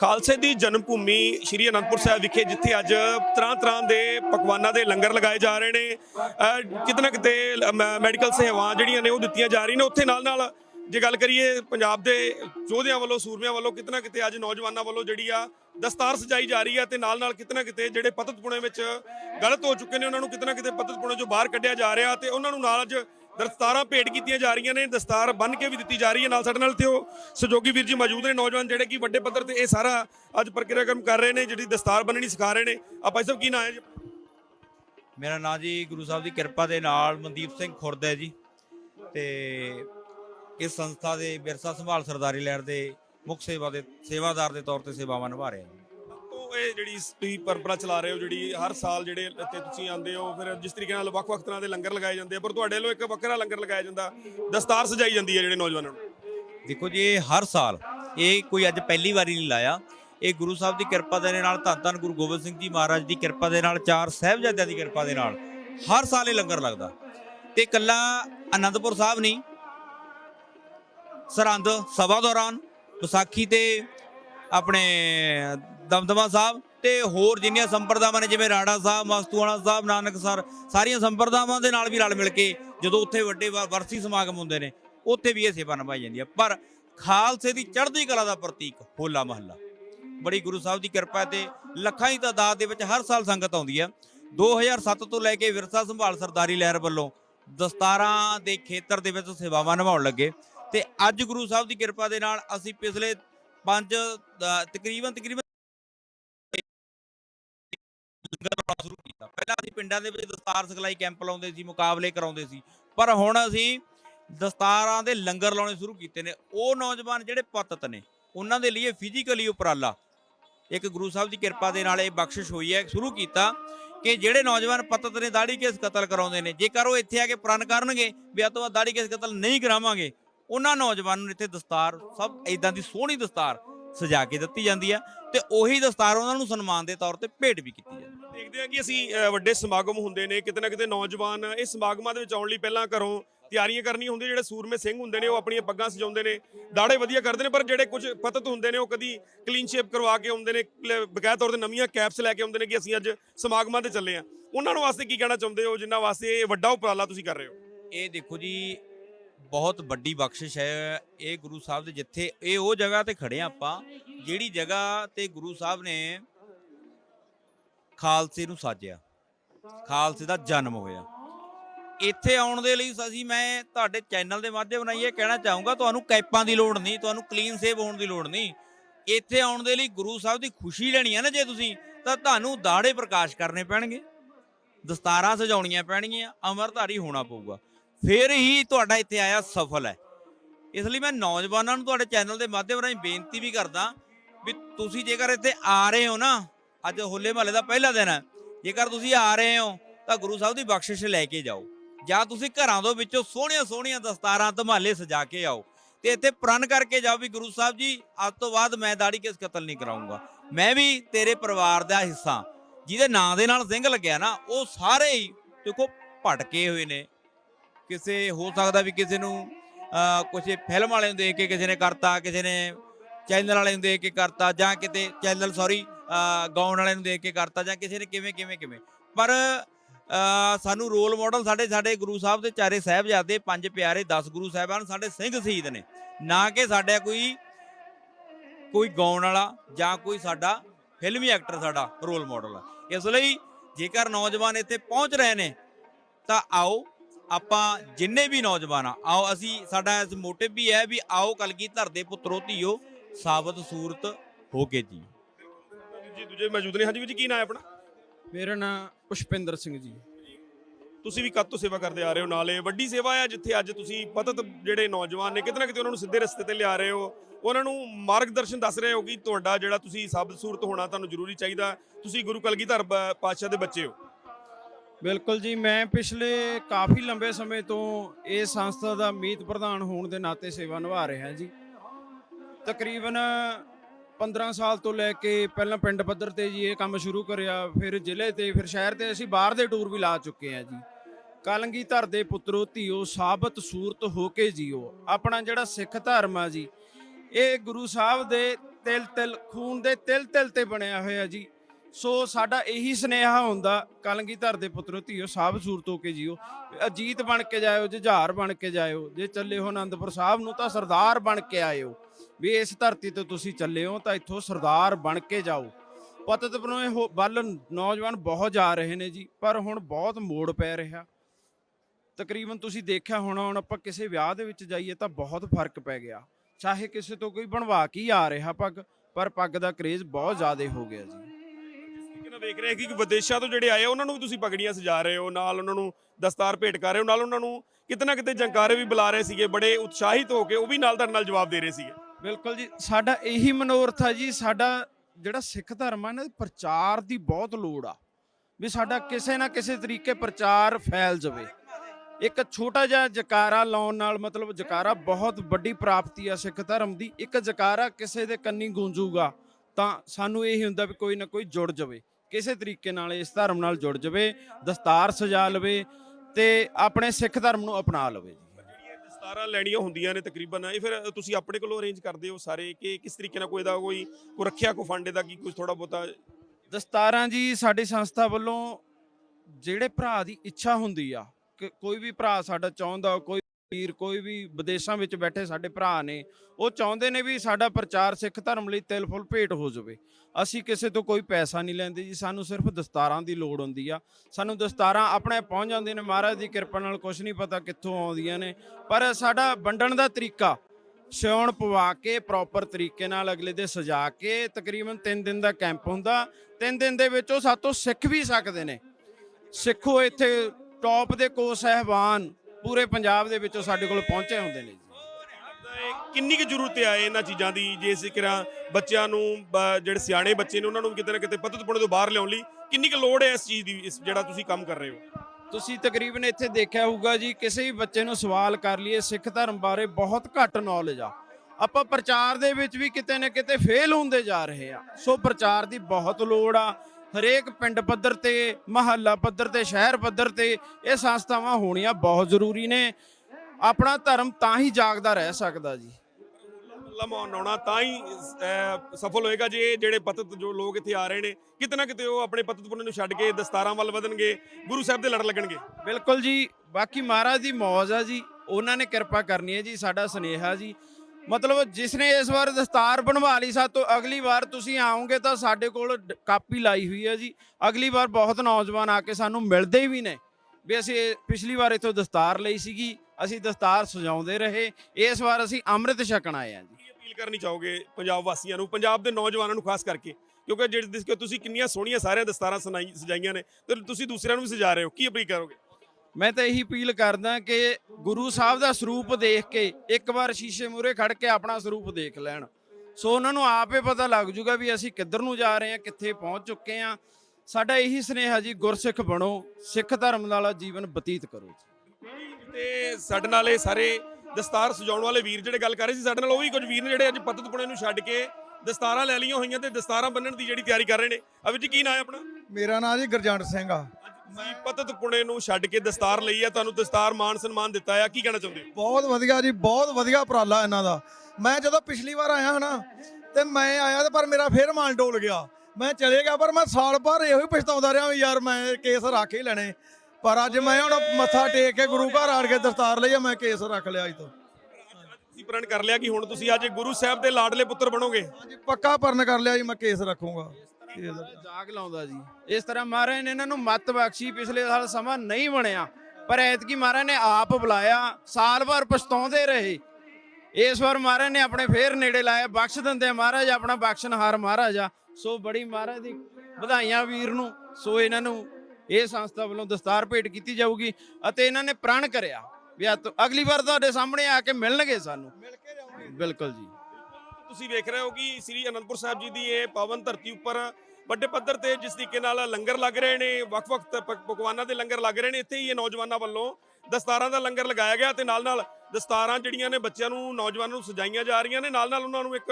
ਖਾਲਸੇ ਦੀ ਜਨਮ ਭੂਮੀ ਸ਼੍ਰੀ ਅਨੰਦਪੁਰ ਸਾਹਿਬ ਵਿਖੇ, ਜਿੱਥੇ ਅੱਜ ਤਰ੍ਹਾਂ ਤਰ੍ਹਾਂ ਦੇ ਪਕਵਾਨਾਂ ਦੇ ਲੰਗਰ ਲਗਾਏ ਜਾ ਰਹੇ ਨੇ। ਅਹ ਕਿਤੇ ਨਾ ਕਿਤੇ ਮ- ਮੈਡੀਕਲ ਸੇਵਾਵਾਂ ਜਿਹੜੀਆਂ ਨੇ ਉਹ ਦਿੱਤੀਆਂ ਜਾ ਰਹੀਆਂ ਨੇ। ਉੱਥੇ ਨਾਲ ਨਾਲ ਜੇ ਗੱਲ ਕਰੀਏ ਪੰਜਾਬ ਦੇ ਯੋਧਿਆਂ ਵੱਲੋਂ, ਸੂਰਮਿਆਂ ਵੱਲੋਂ ਕਿਤੇ ਨਾ ਕਿਤੇ ਅੱਜ ਨੌਜਵਾਨਾਂ ਵੱਲੋਂ ਜਿਹੜੀ ਆ ਦਸਤਾਰ ਸਜਾਈ ਜਾ ਰਹੀ ਹੈ ਤੇ ਨਾਲ ਨਾਲ ਕਿਤੇ ਨਾ ਕਿਤੇ ਜਿਹੜੇ ਪਤਤਪੁਣੇ ਵਿੱਚ ਗਲਤ ਹੋ ਚੁੱਕੇ ਨੇ, ਉਹਨਾਂ ਨੂੰ ਕਿਤੇ ਨਾ ਕਿਤੇ ਪਤਤਪੁਣੇ ਚੋਂ ਬਾਹਰ ਕੱਢਿਆ ਜਾ ਰਿਹਾ ਤੇ ਉਹਨਾਂ ਨੂੰ ਨਾਲ ਅੱਜ ਦਸਤਾਰਾਂ ਭੇਟ ਕੀਤੀਆਂ ਜਾ ਰਹੀਆਂ ਨੇ, ਦਸਤਾਰ ਬੰਨ ਕੇ ਵੀ ਦਿੱਤੀ ਜਾ ਰਹੀ ਹੈ ਨਾਲ ਸਾਡੇ ਨਾਲ ਤੇ ਉਹ ਸਹਿਯੋਗੀ ਵੀਰ ਜੀ ਮੌਜੂਦ ਨੇ, ਨੌਜਵਾਨ ਜਿਹੜੇ ਕਿ ਵੱਡੇ ਪੱਧਰ ਤੇ ਇਹ ਸਾਰਾ ਅੱਜ ਪ੍ਰਕਿਰਿਆਕਰਮ ਕਰ ਰਹੇ ਨੇ, ਜਿਹੜੀ ਦਸਤਾਰ ਬੰਨਣੀ ਸਿਖਾ ਰਹੇ ਨੇ। ਆਪਾਂ ਸਭ ਕੀ ਨਾਂ ਹੈ ਜੀ? ਮੇਰਾ ਨਾਂ ਜੀ ਗੁਰੂ ਸਾਹਿਬ ਦੀ ਕਿਰਪਾ ਦੇ ਨਾਲ ਮਨਦੀਪ ਸਿੰਘ ਖੁਰਦ ਹੈ ਜੀ। ਤੇ ਇਸ ਸੰਸਥਾ ਦੇ ਵਿਰਸਾ ਸੰਭਾਲ ਸਰਦਾਰੀ ਲਹਿਰ ਦੇ ਮੁੱਖ ਸੇਵਾ ਦੇ, ਸੇਵਾਦਾਰ ਦੇ ਤੌਰ ਤੇ ਸੇਵਾਵਾਂ ਨਿਭਾ ਰਿਹਾ ਜੀ ਤੋਂ ਇਹ ਜਿਹੜੀ ਤੁਸੀਂ ਪਰੰਪਰਾ ਚਲਾ ਰਹੇ ਹੋ, ਜਿਹੜੀ ਹਰ ਸਾਲ ਜਿਹੜੇ ਇੱਥੇ ਤੁਸੀਂ ਆਉਂਦੇ ਹੋ, ਫਿਰ ਜਿਸ ਤਰੀਕੇ ਨਾਲ ਵੱਖ-ਵੱਖ ਤਰ੍ਹਾਂ ਦੇ ਲੰਗਰ ਲਗਾਏ ਜਾਂਦੇ ਆ, ਪਰ ਤੁਹਾਡੇ ਵੱਲੋਂ ਇੱਕ ਵੱਖਰਾ ਲੰਗਰ ਲਗਾਇਆ ਜਾਂਦਾ, ਦਸਤਾਰ ਸਜਾਈ ਜਾਂਦੀ ਹੈ ਜਿਹੜੇ ਨੌਜਵਾਨਾਂ ਨੂੰ। ਦੇਖੋ ਜੀ, ਇਹ ਹਰ ਸਾਲ, ਇਹ ਕੋਈ ਅੱਜ ਪਹਿਲੀ ਵਾਰੀ ਨਹੀਂ ਲਾਇਆ। ਇਹ ਗੁਰੂ ਸਾਹਿਬ ਦੀ ਕਿਰਪਾ ਦੇ ਨਾਲ, ਧੰਨ ਧੰਨ ਗੁਰੂ ਗੋਬਿੰਦ ਸਿੰਘ ਜੀ ਮਹਾਰਾਜ ਦੀ ਕਿਰਪਾ ਦੇ ਨਾਲ, ਚਾਰ ਸਾਹਿਬਜ਼ਾਦਿਆਂ ਦੀ ਕਿਰਪਾ ਦੇ ਨਾਲ, ਹਰ ਸਾਲ ਇਹ ਲੰਗਰ ਲੱਗਦਾ। ਤੇ ਕੱਲਾ ਆਨੰਦਪੁਰ ਸਾਹਿਬ ਨਹੀਂ, ਸਰਹੰਦ ਸਭਾ ਦੌਰਾਨ, ਵਿਸਾਖੀ ਤੇ ਆਪਣੇ ਦਮਦਮਾ ਸਾਹਿਬ ਤੇ ਹੋਰ ਜਿੰਨੀਆਂ ਸੰਪਰਦਾਵਾਂ ਨੇ, ਜਿਵੇਂ ਰਾੜਾ ਸਾਹਿਬ, ਮਸਤੂਆਣਾ ਸਾਹਿਬ ਨਾਨਕਸਰ ਸਾਰੀਆਂ ਸੰਪਰਦਾਵਾਂ ਦੇ ਨਾਲ ਵੀ ਰਲ ਮਿਲ ਕੇ ਜਦੋਂ ਉੱਥੇ ਵੱਡੇ ਵ- ਵਰਸੀ ਸਮਾਗਮ ਹੁੰਦੇ ਨੇ, ਉੱਥੇ ਵੀ ਇਹ ਸੇਵਾ ਨਿਭਾਈ ਜਾਂਦੀ ਹੈ ਪਰ ਖਾਲਸੇ ਦੀ ਚੜ੍ਹਦੀ ਕਲਾ ਦਾ ਪ੍ਰਤੀਕ ਹੋਲਾ ਮਹੱਲਾ। ਬੜੀ ਗੁਰੂ ਸਾਹਿਬ ਦੀ ਕਿਰਪਾ ਹੈ ਤੇ ਲੱਖਾਂ ਹੀ ਤਾਦਾਦ ਦੇ ਵਿੱਚ ਹਰ ਸਾਲ ਸੰਗਤ ਆਉਂਦੀ ਹੈ 2007 ਤੋਂ ਲੈ ਕੇ ਵਿਰਸਾ ਸੰਭਾਲ ਸਰਦਾਰੀ ਲਹਿਰ ਵੱਲੋਂ ਦਸਤਾਰਾਂ ਦੇ ਖੇਤਰ ਦੇ ਵਿੱਚ ਸੇਵਾਵਾਂ ਨਿਭਾਉਣ ਲੱਗੇ। ਤੇ ਅੱਜ ਗੁਰੂ ਸਾਹਿਬ ਦੀ ਕਿਰਪਾ ਦੇ ਨਾਲ ਅਸੀਂ ਪਿਛਲੇ ਪੰਜ ਤਕਰੀਬਨ ਤਕਰੀਬਨ ਲਾਉਣਾ ਸ਼ੁਰੂ ਕੀਤਾ। ਪਹਿਲਾਂ ਅਸੀਂ ਪਿੰਡਾਂ ਦੇ ਵਿੱਚ ਦਸਤਾਰ ਸਿਖਲਾਈ ਕੈਂਪ ਲਾਉਂਦੇ ਸੀ, ਮੁਕਾਬਲੇ ਕਰਾਉਂਦੇ ਸੀ। ਪਰ ਹੁਣ ਅਸੀਂ ਦਸਤਾਰਾਂ ਦੇ ਲੰਗਰ ਲਾਉਣੇ ਸ਼ੁਰੂ ਕੀਤੇ ਨੇ। ਉਹ ਨੌਜਵਾਨ ਜਿਹੜੇ ਪਤਤ ਨੇ, ਉਹਨਾਂ ਦੇ ਲਈ ਫਿਜ਼ੀਕਲੀ ਉਪਰਾਲਾ। ਇੱਕ ਗੁਰੂ ਸਾਹਿਬ ਦੀ ਕਿਰਪਾ ਦੇ ਨਾਲ ਇਹ ਬਖਸ਼ਿਸ਼ ਹੋਈ ਹੈ, ਸ਼ੁਰੂ ਕੀਤਾ ਕਿ ਜਿਹੜੇ ਨੌਜਵਾਨ ਪਤਤ ਨੇ, ਦਾੜੀ ਕੇਸ ਕਤਲ ਕਰਾਉਂਦੇ ਨੇ। ਜੇਕਰ ਉਹ ਇੱਥੇ ਆ ਕੇ ਪ੍ਰਣ ਕਰਨਗੇ, ਵੀ ਆ ਬਾਅਦ ਦਾੜੀ ਕੇਸ ਕਤਲ ਨਹੀਂ ਕਰਾਵਾਂਗੇ, ਉਹਨਾਂ ਨੌਜਵਾਨਾਂ ਨੂੰ ਇੱਥੇ ਦਸਤਾਰ, ਸਭ ਇਦਾਂ ਦੀ ਸੋਹਣੀ ਦਸਤਾਰ ਸਜਾ ਕੇ ਦਿੱਤੀ ਜਾਂਦੀ ਆ ਤੇ ਉਹੀ ਦਸਤਾਰ ਉਹਨਾਂ ਨੂੰ ਸਨਮਾਨ ਦੇ ਤੌਰ ਤੇ ਭੇਟ ਵੀ ਕੀਤੀ ਜਾਂਦੀ ਹੈ ਦੇਖਦੇ ਆ ਕਿ ਅਸੀਂ ਅ, ਵੱਡੇ ਸਮਾਗਮ ਹੁੰਦੇ ਨੇ ਕਿਤੇ ਨਾ ਕਿਤੇ ਨੌਜਵਾਨ ਇਸ ਸਮਾਗਮਾਂ ਦੇ ਵਿੱਚ ਆਉਣ ਲਈ ਪਹਿਲਾਂ ਘਰੋਂ ਤਿਆਰੀਆਂ ਕਰਨੀਆਂ ਹੁੰਦੀਆਂ ਜਿਹੜੇ ਸੂਰਮੇ ਸਿੰਘ ਹੁੰਦੇ ਨੇ ਉਹ ਆਪਣੀਆਂ ਪੱਗਾਂ ਸਜਾਉਂਦੇ ਨੇ ਦਾੜੇ ਵਧੀਆ ਕਰਦੇ ਨੇ ਪਰ ਜਿਹੜੇ ਕੁਝ ਪਤਤ ਹੁੰਦੇ ਨੇ ਉਹ ਕਦੀ ਕਲੀਨ ਸ਼ੇਪ ਕਰਵਾ ਕੇ ਆਉਂਦੇ ਨੇ ਕਲ- ਬਕਾਇਦਾ ਤੌਰ ਤੇ ਨਵੀਆਂ ਕੈਪਸ ਲੈ ਕੇ ਆਉਂਦੇ ਨੇ ਕਿ ਅਸੀਂ ਅੱਜ ਸਮਾਗਮਾਂ ਤੇ ਚੱਲੇ ਆ ਉਹਨਾਂ ਨੂੰ ਵਾਸਤੇ ਕੀ ਕਹਿਣਾ ਚਾਹੁੰਦੇ ਹੋ ਜਿਨ੍ਹਾਂ ਵਾਸਤੇ ਇਹ ਵੱਡਾ ਉਪਰਾਲਾ ਤੁਸੀਂ ਕਰ ਰਹੇ ਹੋ? ਇਹ ਦੇਖੋ ਜੀ ਬਹੁਤ ਵੱਡੀ ਬਖਸ਼ਿਸ਼ ਹੈ ਇਹ ਗੁਰੂ ਸਾਹਿਬ ਦੇ ਜਿੱਥੇ ਇਹ ਉਹ ਜਗ੍ਹਾ ਤੇ ਖੜੇ ਆ ਆਪਾਂ, ਜਿਹੜੀ ਜਗ੍ਹਾ ਤੇ ਗੁਰੂ ਸਾਹਿਬ ਨੇ ਖਾਲਸੇ ਨੂੰ ਸਾਜਿਆ, ਖਾਲਸੇ ਦਾ ਜਨਮ ਹੋਇਆ। ਇੱਥੇ ਆਉਣ ਦੇ ਲਈ ਅਸੀਂ, ਮੈਂ ਤੁਹਾਡੇ ਚੈਨਲ ਦੇ ਮਾਧਿਅਮ ਨਾਲ ਇਹ ਕਹਿਣਾ ਚਾਹੂੰਗਾ, ਤੁਹਾਨੂੰ ਕੈਪਾਂ ਦੀ ਲੋੜ ਨਹੀਂ, ਤੁਹਾਨੂੰ ਕਲੀਨ ਸੇਵ ਹੋਣ ਦੀ ਲੋੜ ਨਹੀਂ। ਇੱਥੇ ਆਉਣ ਦੇ ਲਈ ਗੁਰੂ ਸਾਹਿਬ ਦੀ ਖੁਸ਼ੀ ਲੈਣੀ ਹੈ ਨਾ ਜੇ ਤੁਸੀਂ, ਤਾਂ ਤੁਹਾਨੂੰ ਦਾੜੇ ਪ੍ਰਕਾਸ਼ ਕਰਨੇ ਪੈਣਗੇ, ਦਸਤਾਰਾਂ ਸਜਾਉਣੀਆਂ ਪੈਣਗੀਆਂ, ਅਮਰਧਾਰੀ ਹੋਣਾ ਪਊਗਾ। ਫਿਰ ਹੀ ਤੁਹਾਡਾ ਇੱਥੇ ਆਇਆ ਸਫਲ ਹੈ। ਇਸ ਲਈ ਮੈਂ ਨੌਜਵਾਨਾਂ ਨੂੰ ਤੁਹਾਡੇ ਚੈਨਲ ਦੇ ਮਾਧਿਅਮ ਰਾਹੀਂ ਬੇਨਤੀ ਵੀ ਕਰਦਾ ਵੀ ਤੁਸੀਂ ਜੇਕਰ ਇੱਥੇ ਆ ਰਹੇ ਹੋ ਨਾ, ਅੱਜ ਹੋਲੇ ਮਹੱਲੇ ਦਾ ਪਹਿਲਾ ਦਿਨ ਹੈ, ਜੇਕਰ ਤੁਸੀਂ ਆ ਰਹੇ ਹੋ ਤਾਂ ਗੁਰੂ ਸਾਹਿਬ ਦੀ ਬਖਸ਼ਿਸ਼ ਲੈ ਕੇ ਜਾਓ। ਜਾਂ ਤੁਸੀਂ ਘਰਾਂ ਦੇ ਵਿੱਚੋਂ ਸੋਹਣੀਆਂ ਸੋਹਣੀਆਂ ਦਸਤਾਰਾਂ ਧਮਾਲੇ ਸਜਾ ਕੇ ਆਓ ਤੇ ਇੱਥੇ ਪ੍ਰਣ ਕਰਕੇ ਜਾਓ ਵੀ ਗੁਰੂ ਸਾਹਿਬ ਜੀ, ਅੱਜ ਤੋਂ ਬਾਅਦ ਮੈਂ ਦਾੜੀ ਕਿਸ ਕਤਲ ਨਹੀਂ ਕਰਾਉਂਗਾ ਮੈਂ ਵੀ ਤੇਰੇ ਪਰਿਵਾਰ ਦਾ ਹਿੱਸਾ, ਜਿਹਦੇ ਨਾਂ ਦੇ ਨਾਲ ਸਿੰਘ ਲੱਗਿਆ ਨਾ, ਉਹ ਸਾਰੇ ਹੀ ਦੇਖੋ ਭਟਕੇ ਹੋਏ ਨੇ। ਕਿਸੇ ਹੋ ਸਕਦਾ ਵੀ ਕਿਸੇ ਨੂੰ ਕੁਝ ਫਿਲਮ ਵਾਲੇ ਨੂੰ ਦੇਖ ਕੇ ਕਿਸੇ ਨੇ ਕਰਤਾ, ਕਿਸੇ ਨੇ ਚੈਨਲ ਵਾਲੇ ਨੂੰ ਦੇਖ ਕੇ ਕਰਤਾ, ਜਾਂ ਕਿਤੇ ਚੈਨਲ ਸੌਰੀ ਗਾਉਣ ਵਾਲੇ ਨੂੰ ਦੇਖ ਕੇ ਕਰਤਾ, ਜਾਂ ਕਿਸੇ ਨੇ ਕਿਵੇਂ ਕਿਵੇਂ ਕਿਵੇਂ। ਪਰ ਸਾਨੂੰ ਰੋਲ ਮਾਡਲ ਸਾਡੇ ਸਾਡੇ ਗੁਰੂ ਸਾਹਿਬ ਦੇ ਚਾਰੇ ਸਾਹਿਬਜ਼ਾਦੇ, ਪੰਜ ਪਿਆਰੇ 10 ਗੁਰੂ ਸਾਹਿਬਾਨ ਸਾਡੇ ਸਿੰਘ ਸ਼ਹੀਦ ਨੇ। ਨਾ ਕਿ ਸਾਡਾ ਕੋਈ ਕੋਈ ਗਾਉਣ ਵਾਲਾ ਜਾਂ ਕੋਈ ਸਾਡਾ ਫਿਲਮੀ ਐਕਟਰ ਸਾਡਾ ਰੋਲ ਮਾਡਲ ਹੈ ਇਸ ਲਈ ਜੇਕਰ ਨੌਜਵਾਨ ਇੱਥੇ ਪਹੁੰਚ ਰਹੇ ਨੇ, ਤਾਂ ਆਓ ਆਪਾਂ ਜਿੰਨੇ ਵੀ ਨੌਜਵਾਨ ਆ ਆਓ ਅਸੀਂ ਸਾਡਾ ਇਸ ਮੋਟਿਵ ਵੀ ਹੈ ਵੀ ਆਓ ਕਲਗੀ ਧਰ ਦੇ ਪੁੱਤਰੋ ਧੀਓ ਸਾਬਤ ਸੂਰਤ ਹੋ ਕੇ ਜੀ ਜੀ ਦੂਜੇ ਮੌਜੂਦ ਨੇ। ਹਾਂਜੀ ਵੀਰ ਜੀ ਕੀ ਨਾਮ ਹੈ ਆਪਣਾ? ਮੇਰਾ ਨਾਮ ਪੁਸ਼ਪਿੰਦਰ ਸਿੰਘ ਜੀ। ਤੁਸੀਂ ਵੀ ਕਦ ਤੋਂ ਸੇਵਾ ਕਰਦੇ ਆ ਰਹੇ ਹੋ ਨਾਲੇ। ਵੱਡੀ ਸੇਵਾ ਹੈ ਜਿੱਥੇ ਅੱਜ ਤੁਸੀਂ ਪਤਤ ਜਿਹੜੇ ਨੌਜਵਾਨ ਨੇ ਕਿਤੇ ਨਾ ਕਿਤੇ ਉਹਨਾਂ ਨੂੰ ਸਿੱਧੇ ਰਸਤੇ ਤੇ ਲਿਆ ਰਹੇ ਹੋ। ਉਹਨਾਂ ਨੂੰ ਮਾਰਗਦਰਸ਼ਨ ਦੱਸ ਰਹੇ ਹੋ ਕਿ ਤੁਹਾਡਾ ਜਿਹੜਾ ਤੁਸੀਂ ਸਾਬਤ ਸੂਰਤ ਹੋਣਾ ਤੁਹਾਨੂੰ ਜ਼ਰੂਰੀ ਚਾਹੀਦਾ। ਤੁਸੀਂ ਗੁਰੂ ਕਲਗੀਧਰ ਬ- ਪਾਤਸ਼ਾਹ ਦੇ ਬੱਚੇ ਹੋ। ਬਿਲਕੁਲ ਜੀ, ਮੈਂ ਪਿਛਲੇ ਕਾਫੀ ਲੰਬੇ ਸਮੇਂ ਤੋਂ ਇਹ ਸੰਸਥਾ ਦਾ ਮੀਤ ਪ੍ਰਧਾਨ ਹੋਣ ਦੇ ਨਾਤੇ ਸੇਵਾ ਨਿਭਾ ਰਿਹਾ ਜੀ। ਤਕਰੀਬਨ 15 ਸਾਲ ਤੋਂ ਲੈ ਕੇ ਪਹਿਲਾਂ ਪਿੰਡ ਪੱਧਰ ਤੇ ਜੀ ਇਹ ਕੰਮ ਸ਼ੁਰੂ ਕਰਿਆ, ਫਿਰ ਜ਼ਿਲ੍ਹੇ ਤੇ, ਫਿਰ ਸ਼ਹਿਰ ਤੇ ਅਸੀਂ ਬਾਹਰ ਦੇ ਟੂਰ ਵੀ ਲਾ ਚੁੱਕੇ ਆ ਜੀ। ਕਲਗੀ ਧਰ ਦੇ ਪੁੱਤਰੋ ਧੀਓ ਸਾਬਤ ਸੂਰਤ ਹੋ ਕੇ ਜੀਓ। ਆਪਣਾ ਜਿਹੜਾ ਸਿੱਖ ਧਰਮ ਆ ਜੀ, ਇਹ ਗੁਰੂ ਸਾਹਿਬ ਦੇ ਤਿਲ ਤਿਲ ਖੂਨ ਦੇ ਤਿਲ ਤਿਲ ਤੇ ਬਣਿਆ ਹੋਇਆ ਜੀ। ਸੋ ਸਾਡਾ ਇਹੀ ਸੁਨੇਹਾ ਹੁੰਦਾ ਕਲਗੀਧਰ ਦੇ ਪੁੱਤਰੋ, ਧੀਓ ਸਾਬ ਸੂਰਤ ਹੋ ਕੇ ਜੀਓ। ਅਜੀਤ ਬਣ ਕੇ ਜਾਇਓ, ਜੁਝਾਰ ਬਣ ਕੇ ਜਾਇਓ, ਜੇ ਚੱਲੇ ਹੋ ਆਨੰਦਪੁਰ ਸਾਹਿਬ ਨੂੰ ਤਾਂ ਸਰਦਾਰ ਬਣ ਕੇ ਆਇਓ। ਵੀ ਇਸ ਧਰਤੀ ਤੋਂ ਤੁਸੀਂ ਚੱਲੇ ਹੋ ਤਾਂ ਇੱਥੋਂ ਸਰਦਾਰ ਬਣ ਕੇ ਜਾਓ। ਪਤਤ ਬਣੋਏ ਹੋ- ਵੱਲ ਨੌਜਵਾਨ ਬਹੁਤ ਜਾ ਰਹੇ ਨੇ ਜੀ, ਪਰ ਹੁਣ ਬਹੁਤ ਮੋੜ ਪੈ ਰਿਹਾ। ਤਕਰੀਬਨ ਤੁਸੀਂ ਦੇਖਿਆ ਹੋਣਾ, ਹੁਣ ਆਪਾਂ ਕਿਸੇ ਵਿਆਹ ਦੇ ਵਿੱਚ ਜਾਈਏ ਤਾਂ ਬਹੁਤ ਫ਼ਰਕ ਪੈ ਗਿਆ। ਚਾਹੇ ਕਿਸੇ ਤੋਂ ਕੋਈ ਬਣਵਾ ਕੇ ਆ ਰਿਹਾ ਪੱਗ, ਪਰ ਪੱਗ ਦਾ ਕਰੇਜ਼ ਬਹੁਤ ਜ਼ਿਆਦਾ ਹੋ ਗਿਆ ਜੀ। ਕਿਹਨਾਂ ਵੇਖ ਰਹੇ ਕਿ ਵਿਦੇਸ਼ਾਂ ਤੋਂ ਜਿਹੜੇ ਆਏ ਆ, ਉਹਨਾਂ ਨੂੰ ਵੀ ਤੁਸੀਂ ਪਗੜੀਆਂ ਸਜਾ ਰਹੇ ਹੋ ਨਾਲ ਉਹਨਾਂ ਨੂੰ ਦਸਤਾਰ ਭੇਟ ਕਰ ਰਹੇ ਹੋ ਨਾਲ ਉਹਨਾਂ ਨੂੰ ਕਿਤੇ ਨਾ ਕਿਤੇ ਜੰਕਾਰੇ ਵੀ ਬੁਲਾ ਰਹੇ ਸੀਗੇ ਬੜੇ ਉਤਸ਼ਾਹਿਤ ਹੋ ਕੇ ਉਹ ਵੀ ਨਾਲ ਤੁਹਾਡੇ ਨਾਲ ਜਵਾਬ ਦੇ ਰਹੇ ਸੀਗੇ। ਬਿਲਕੁਲ ਜੀ ਸਾਡਾ ਇਹੀ ਮਨੋਰਥ ਆ ਜੀ ਸਾਡਾ ਜਿਹੜਾ ਸਿੱਖ ਧਰਮ ਆ ਨਾ ਪ੍ਰਚਾਰ ਦੀ ਬਹੁਤ ਲੋੜ ਆ ਵੀ ਸਾਡਾ ਕਿਸੇ ਨਾ ਕਿਸੇ ਤਰੀਕੇ ਪ੍ਰਚਾਰ ਫੈਲ ਜਾਵੇ। ਇੱਕ ਛੋਟਾ ਜਿਹਾ ਜਕਾਰਾ ਲਾਉਣ ਨਾਲ ਮਤਲਬ ਜਕਾਰਾ ਬਹੁਤ ਵੱਡੀ ਪ੍ਰਾਪਤੀ ਆ ਸਿੱਖ ਧਰਮ ਦੀ ਇੱਕ ਜਕਾਰਾ ਕਿਸੇ ਦੇ ਕੰਨੀ ਗੂੰਜੂਗਾ ਤਾਂ ਸਾਨੂੰ ਇਹ ਹੁੰਦਾ ਵੀ ਕੋਈ ਨਾ ਕੋਈ ਜੁੜ ਜਾਵੇ। ਕਿਸੇ ਤਰੀਕੇ ਨਾਲ ਇਸ ਧਰਮ ਨਾਲ ਜੁੜ ਜਾਵੇ ਦਸਤਾਰ ਸਜਾ ਲਵੇ ਤੇ ਆਪਣੇ ਸਿੱਖ ਧਰਮ ਨੂੰ ਅਪਣਾ ਲਵੇ ਜਿਹੜੀਆਂ ਦਸਤਾਰਾਂ ਲੈਣੀਆਂ ਹੁੰਦੀਆਂ ਨੇ ਤਕਰੀਬਨ ਇਹ ਫਿਰ ਤੁਸੀਂ ਆਪਣੇ ਕੋਲੋਂ ਅਰੇਂਜ ਕਰਦੇ ਹੋ ਸਾਰੇ ਕਿ ਕਿਸ ਤਰੀਕੇ ਨਾਲ ਕੋਈ ਦਾ ਕੋਈ ਕੋ ਰੱਖਿਆ ਕੋ ਫੰਡ ਦਾ ਕੀ ਕੁਝ ਥੋੜਾ ਬਹੁਤਾ? ਦਸਤਾਰਾਂ ਜੀ ਸਾਡੀ ਸੰਸਥਾ ਵੱਲੋਂ ਜਿਹੜੇ ਭਰਾ ਦੀ ਇੱਛਾ ਹੁੰਦੀ ਆ ਕਿ ਕੋਈ ਵੀ ਭਰਾ ਸਾਡਾ ਚਾਹੁੰਦਾ ਕੋਈ ਵੀਰ ਕੋਈ ਵੀ ਵਿਦੇਸ਼ਾਂ ਵਿੱਚ ਬੈਠੇ ਸਾਡੇ ਭਰਾ ਨੇ, ਉਹ ਚਾਹੁੰਦੇ ਨੇ ਵੀ ਸਾਡਾ ਪ੍ਰਚਾਰ ਸਿੱਖ ਧਰਮ ਲਈ ਤਿਲ ਫੁੱਲ ਭੇਟ ਹੋ ਜਾਵੇ। ਅਸੀਂ ਕਿਸੇ ਤੋਂ ਕੋਈ ਪੈਸਾ ਨਹੀਂ ਲੈਂਦੇ ਜੀ, ਸਾਨੂੰ ਸਿਰਫ ਦਸਤਾਰਾਂ ਦੀ ਲੋੜ ਹੁੰਦੀ ਆ। ਸਾਨੂੰ ਦਸਤਾਰਾਂ ਆਪਣੇ ਪਹੁੰਚ ਜਾਂਦੀਆਂ ਨੇ, ਮਹਾਰਾਜ ਦੀ ਕਿਰਪਾ ਨਾਲ ਕੁਝ ਨਹੀਂ ਪਤਾ ਕਿੱਥੋਂ ਆਉਂਦੀਆਂ ਨੇ। ਪਰ ਸਾਡਾ ਵੰਡਣ ਦਾ ਤਰੀਕਾ, ਸਿਉਣ ਪਵਾ ਕੇ ਪ੍ਰੋਪਰ ਤਰੀਕੇ ਨਾਲ ਅਗਲੇ ਦੇ ਸਜਾ ਕੇ ਤਕਰੀਬਨ 3 ਦਿਨ ਦਾ ਕੈਂਪ ਹੁੰਦਾ। 3 ਦਿਨ ਦੇ ਵਿੱਚ ਉਹ ਸਾਤੋਂ ਸਿੱਖ ਵੀ ਸਕਦੇ ਨੇ। ਸਿੱਖੋ ਇੱਥੇ ਟੌਪ ਦੇ ਕੋ ਸਹਿਬਾਨ ਪੂਰੇ ਪੰਜਾਬ ਦੇ ਵਿੱਚੋਂ ਸਾਡੇ ਕੋਲ ਪਹੁੰਚੇ ਹੁੰਦੇ ਨੇ ਜੀ। ਕਿੰਨੀ ਕੁ ਜ਼ਰੂਰਤ ਹੈ ਇਹਨਾਂ ਚੀਜ਼ਾਂ ਦੀ ਜੇ ਅਸੀਂ ਕਿਰਾਂ ਬੱਚਿਆਂ ਨੂੰ ਜਿਹੜੇ ਸਿਆਣੇ ਬੱਚੇ ਨੇ ਉਹਨਾਂ ਨੂੰ ਕਿਤੇ ਨਾ ਕਿਤੇ ਪਤਤ ਪੁਣੇ ਤੋਂ ਬਾਹਰ ਲਿਆਉਣ ਲਈ ਕਿੰਨੀ ਕੁ ਲੋੜ ਹੈ ਇਸ ਚੀਜ਼ ਦੀ ਇਸ ਜਿਹੜਾ ਤੁਸੀਂ ਕੰਮ ਕਰ ਰਹੇ ਹੋ? ਤੁਸੀਂ ਤਕਰੀਬਨ ਇੱਥੇ ਦੇਖਿਆ ਹੋਊਗਾ ਜੀ ਕਿਸੇ ਵੀ ਬੱਚੇ ਨੂੰ ਸਵਾਲ ਕਰ ਲਈਏ ਸਿੱਖ ਧਰਮ ਬਾਰੇ ਬਹੁਤ ਘੱਟ ਨੌਲੇਜ ਆ। ਆਪਾਂ ਪ੍ਰਚਾਰ ਦੇ ਵਿੱਚ ਵੀ ਕਿਤੇ ਨਾ ਕਿਤੇ ਫੇਲ ਹੁੰਦੇ ਜਾ ਰਹੇ ਆ। ਸੋ ਪ੍ਰਚਾਰ ਦੀ ਬਹੁਤ ਲੋੜ ਆ। ਹਰੇਕ ਪਿੰਡ ਪੱਧਰ ਤੇ ਮਹੱਲਾ ਪੱਧਰ ਤੇ ਸ਼ਹਿਰ ਪੱਧਰ ਤੇ ਇਹ ਸੰਸਥਾਵਾਂ ਹੋਣੀਆਂ ਬਹੁਤ ਜ਼ਰੂਰੀ ਨੇ। ਆਪਣਾ ਧਰਮ ਤਾਂ ਹੀ ਜਾਗਦਾ ਰਹਿ ਸਕਦਾ ਜੀ। ਮਾਨ ਆਉਣਾ ਤਾਂ ਹੀ ਸਫਲ ਹੋਏਗਾ ਜੇ। ਜਿਹੜੇ ਪਤਤ ਜੋ ਲੋਕ ਇੱਥੇ ਆ ਰਹੇ ਨੇ ਕਿਤੇ ਨਾ ਕਿਤੇ ਉਹ ਆਪਣੇ ਪਤਤ ਪੁਣੇ ਨੂੰ ਛੱਡ ਕੇ ਦਸਤਾਰਾਂ ਵੱਲ ਵਧਣਗੇ ਗੁਰੂ ਸਾਹਿਬ ਦੇ ਲੜ ਲੱਗਣਗੇ। ਬਿਲਕੁਲ ਜੀ। ਬਾਕੀ ਮਹਾਰਾਜ ਦੀ ਮੌਜ ਆ ਜੀ। ਉਹਨਾਂ ਨੇ ਕਿਰਪਾ ਕਰਨੀ ਹੈ ਜੀ ਸਾਡਾ ਸੁਨੇਹਾ ਜੀ। ਮਤਲਬ ਜਿਸ ਨੇ ਇਸ ਵਾਰ ਦਸਤਾਰ ਬਣਵਾ ਲਈ ਸਾਤੋਂ ਅਗਲੀ ਵਾਰ ਤੁਸੀਂ ਆਓਗੇ ਤਾਂ ਸਾਡੇ ਕੋਲ ਡ- ਕਾਪੀ ਲਾਈ ਹੋਈ ਹੈ ਜੀ। ਅਗਲੀ ਵਾਰ ਬਹੁਤ ਨੌਜਵਾਨ ਆ ਕੇ ਸਾਨੂੰ ਮਿਲਦੇ ਵੀ ਨੇ। ਵੀ ਅਸੀਂ ਪਿਛਲੀ ਵਾਰ ਇੱਥੋਂ ਦਸਤਾਰ ਲਈ ਸੀਗੀ, ਅਸੀਂ ਦਸਤਾਰ ਸਜਾਉਂਦੇ ਰਹੇ। ਇਸ ਵਾਰ ਅਸੀਂ ਅੰਮ੍ਰਿਤ ਛਕਣ ਆਏ ਆ ਜੀ। ਕੀ ਅਪੀਲ ਕਰਨੀ ਚਾਹੋਗੇ ਪੰਜਾਬ ਵਾਸੀਆਂ ਨੂੰ, ਪੰਜਾਬ ਦੇ ਨੌਜਵਾਨਾਂ ਨੂੰ ਖਾਸ ਕਰਕੇ? ਕਿਉਂਕਿ ਜਿਹੜੇ ਜਿਸ ਕਿ ਤੁਸੀਂ ਕਿੰਨੀਆਂ ਸੋਹਣੀਆਂ ਸਾਰੀਆਂ ਦਸਤਾਰਾਂ ਸੁਣਾਈ, ਸਜਾਈਆਂ ਨੇ, ਤੇ ਤੁਸੀਂ ਦੂਸਰਿਆਂ ਨੂੰ ਵੀ ਸਜਾ ਰਹੇ ਹੋ। ਕੀ ਅਪੀਲ ਕਰੋਗੇ? ਮੈਂ ਤਾਂ ਇਹੀ ਅਪੀਲ ਕਰਦਾ ਕਿ ਗੁਰੂ ਸਾਹਿਬ ਦਾ ਸਰੂਪ ਦੇਖ ਕੇ ਇੱਕ ਵਾਰ ਸ਼ੀਸ਼ੇ ਮੂਹਰੇ ਖੜ ਕੇ ਆਪਣਾ ਸਰੂਪ ਦੇਖ ਲੈਣ। ਸੋ ਉਹਨਾਂ ਨੂੰ ਆਪੇ ਪਤਾ ਲੱਗ ਜੂਗਾ ਵੀ ਅਸੀਂ ਕਿੱਧਰ ਨੂੰ ਜਾ ਰਹੇ ਹਾਂ ਕਿੱਥੇ ਪਹੁੰਚ ਚੁੱਕੇ ਹਾਂ। ਸਾਡਾ ਇਹੀ ਸੁਨੇਹਾ ਜੀ ਗੁਰਸਿੱਖ ਬਣੋ ਸਿੱਖ ਧਰਮ ਵਾਲਾ ਜੀਵਨ ਬਤੀਤ ਕਰੋ ਜੀ। ਤੇ ਸਾਡੇ ਨਾਲ ਇਹ ਸਾਰੇ ਦਸਤਾਰ ਸਜਾਉਣ ਵਾਲੇ ਵੀਰ ਜਿਹੜੇ ਗੱਲ ਕਰ ਰਹੇ ਸੀ ਸਾਡੇ ਨਾਲ ਉਹ ਵੀ ਕੁਝ ਵੀਰ ਨੇ ਜਿਹੜੇ ਅੱਜ ਪਤਤ ਪੁਣੇ ਨੂੰ ਛੱਡ ਕੇ ਦਸਤਾਰਾਂ ਲੈ ਲਈਆਂ ਹੋਈਆਂ ਤੇ ਦਸਤਾਰਾਂ ਬੰਨਣ ਦੀ ਜਿਹੜੀ ਤਿਆਰੀ ਕਰ ਰਹੇ ਨੇ। ਅਵੀ ਜੀ ਕੀ ਨਾਂ ਹੈ ਆਪਣਾ? ਮੇਰਾ ਨਾਮ ਜੀ ਗੁਰਜੰਟ ਸਿੰਘ ਆ। ਤੁਸੀਂ ਪਤਤ ਪੁਣੇ ਨੂੰ ਛੱਡ ਕੇ ਦਸਤਾਰ ਲਈ ਹੈ ਤੁਹਾਨੂੰ ਦਸਤਾਰ ਮਾਨ ਸਨਮਾਨ ਦਿੱਤਾ ਆ ਕੀ ਕਹਿਣਾ ਚਾਹੁੰਦੇ ਹੋ? ਬਹੁਤ ਵਧੀਆ ਜੀ ਬਹੁਤ ਵਧੀਆ ਉਪਰਾਲਾ ਇਹਨਾਂ ਦਾ। ਮੈਂ ਜਦੋਂ ਪਿਛਲੀ ਵਾਰ ਆਇਆ ਹਨਾ ਤੇ ਮੈਂ ਆਇਆ ਤੇ ਪਰ ਮੇਰਾ ਫੇਰ ਮਨ ਡੋਲ ਗਿਆ। ਮੈਂ ਚਲੇ ਗਿਆ ਪਰ ਮੈਂ ਸਾਲ ਭਰ ਇਹੋ ਹੀ ਪਛਤਾਉਂਦਾ ਰਿਹਾ ਵੀ ਯਾਰ ਮੈਂ ਕੇਸ ਰੱਖ ਹੀ ਲੈਣੇ। ਪਰ ਅੱਜ ਮੈਂ ਹੁਣ ਮੱਥਾ ਟੇਕ ਕੇ ਗੁਰੂ ਘਰ ਆਣ ਕੇ ਦਸਤਾਰ ਲਈ ਆ, ਮੈਂ ਕੇਸ ਰੱਖ ਲਿਆ ਅੱਜ ਤੋਂ। ਤੁਸੀਂ ਪ੍ਰਣ ਕਰ ਲਿਆ ਕਿ ਹੁਣ ਤੁਸੀਂ ਅੱਜ ਗੁਰੂ ਸਾਹਿਬ ਦੇ ਲਾਡਲੇ ਪੁੱਤਰ ਬਣੋਗੇ? ਹਾਂਜੀ ਪੱਕਾ ਪਰਨ ਕਰ ਲਿਆ ਜੀ ਮੈਂ ਕੇਸ ਰੱਖੂੰਗਾ। ਜਾਗ ਲਾਉਂਦਾ ਜੀ। ਇਸ ਤਰ੍ਹਾਂ ਮਹਾਰਾਜ ਨੇ ਇਹਨਾਂ ਨੂੰ ਮੱਤ ਬਖਸ਼ੀ ਪਿਛਲੇ ਸਾਲ ਸਮਾਂ ਨਹੀਂ ਬਣਿਆ। ਪਰ ਐਤਕੀ ਮਹਾਰਾਜ ਨੇ ਆਪ ਬੁਲਾਇਆ ਸਾਲ ਭਰ ਪਛਤਾਉਂਦੇ ਰਹੇ। ਇਸ ਵਾਰ ਮਹਾਰਾਜ ਨੇ ਆਪਣੇ ਫੇਰ ਨੇੜੇ ਲਾਇਆ ਬਖਸ਼ ਦਿੰਦੇ ਮਹਾਰਾਜ ਆਪਣਾ ਬਖਸ਼ਣਹਾਰ ਮਹਾਰਾਜ ਆ। ਸੋ ਬੜੀ ਮਹਾਰਾਜ ਦੀ ਵਧਾਈਆਂ ਵੀਰ ਨੂੰ ਸੋ ਇਹਨਾਂ ਨੂੰ ਇਹ ਸੰਸਥਾ ਵੱਲੋਂ ਦਸਤਾਰ ਭੇਟ ਕੀਤੀ ਜਾਊਗੀ ਅਤੇ ਇਹਨਾਂ ਨੇ ਪ੍ਰਣ ਕਰਿਆ ਵੀ ਅਗਲੀ ਵਾਰ ਤੁਹਾਡੇ ਸਾਹਮਣੇ ਆ ਕੇ ਮਿਲਣਗੇ ਸਾਨੂੰ। ਬਿਲਕੁਲ ਜੀ। ਤੁਸੀਂ ਵੇਖ ਰਹੇ ਹੋ ਕਿ ਸ੍ਰੀ ਅਨੰਦਪੁਰ ਸਾਹਿਬ ਜੀ ਦੀ ਇਹ ਪਾਵਨ ਧਰਤੀ ਉੱਪਰ ਵੱਡੇ ਪੱਧਰ ਤੇ ਜਿਸ ਤਰੀਕੇ ਨਾਲ ਲੰਗਰ ਲੱਗ ਰਹੇ ਨੇ, ਵੱਖ-ਵੱਖ ਪਕਵਾਨਾਂ ਦੇ ਲੰਗਰ ਲੱਗ ਰਹੇ ਨੇ, ਇੱਥੇ ਹੀ ਇਹ ਨੌਜਵਾਨਾਂ ਵੱਲੋਂ ਦਸਤਾਰਾਂ ਦਾ ਲੰਗਰ ਲਗਾਇਆ ਗਿਆ ਤੇ ਨਾਲ-ਨਾਲ ਦਸਤਾਰਾਂ ਜਿਹੜੀਆਂ ਨੇ ਬੱਚਿਆਂ ਨੂੰ, ਨੌਜਵਾਨਾਂ ਨੂੰ ਸਜਾਈਆਂ ਜਾ ਰਹੀਆਂ ਨੇ, ਨਾਲ-ਨਾਲ ਉਹਨਾਂ ਨੂੰ ਇੱਕ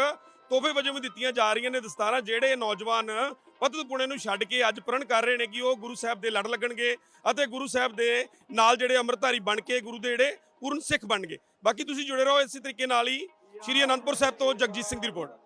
ਤੋਹਫੇ ਵਜੋਂ ਵੀ ਦਿੱਤੀਆਂ ਜਾ ਰਹੀਆਂ ਨੇ ਦਸਤਾਰਾਂ, ਜਿਹੜੇ ਨੌਜਵਾਨ ਪਤਤ ਪੁਣੇ ਨੂੰ ਛੱਡ ਕੇ ਅੱਜ ਪ੍ਰਣ ਕਰ ਰਹੇ ਨੇ ਕਿ ਉਹ ਗੁਰੂ ਸਾਹਿਬ ਦੇ ਲੜ ਲੱਗਣਗੇ ਅਤੇ ਗੁਰੂ ਸਾਹਿਬ ਦੇ ਨਾਲ ਜਿਹੜੇ ਅੰਮ੍ਰਿਤਧਾਰੀ ਬਣ ਕੇ, ਗੁਰੂ ਦੇ ਜਿਹੜੇ ਪੂਰਨ ਸਿੱਖ ਬਣਨਗੇ ਬਾਕੀ ਤੁਸੀਂ ਜੁੜੇ ਰਹੋ ਇਸੇ ਤਰੀਕੇ ਨਾਲ ਹੀ ਸ਼੍ਰੀ ਅਨੰਦਪੁਰ ਸਾਹਿਬ ਤੋਂ ਜਗਜੀਤ ਸਿੰਘ ਦੀ ਰਿਪੋਰਟ।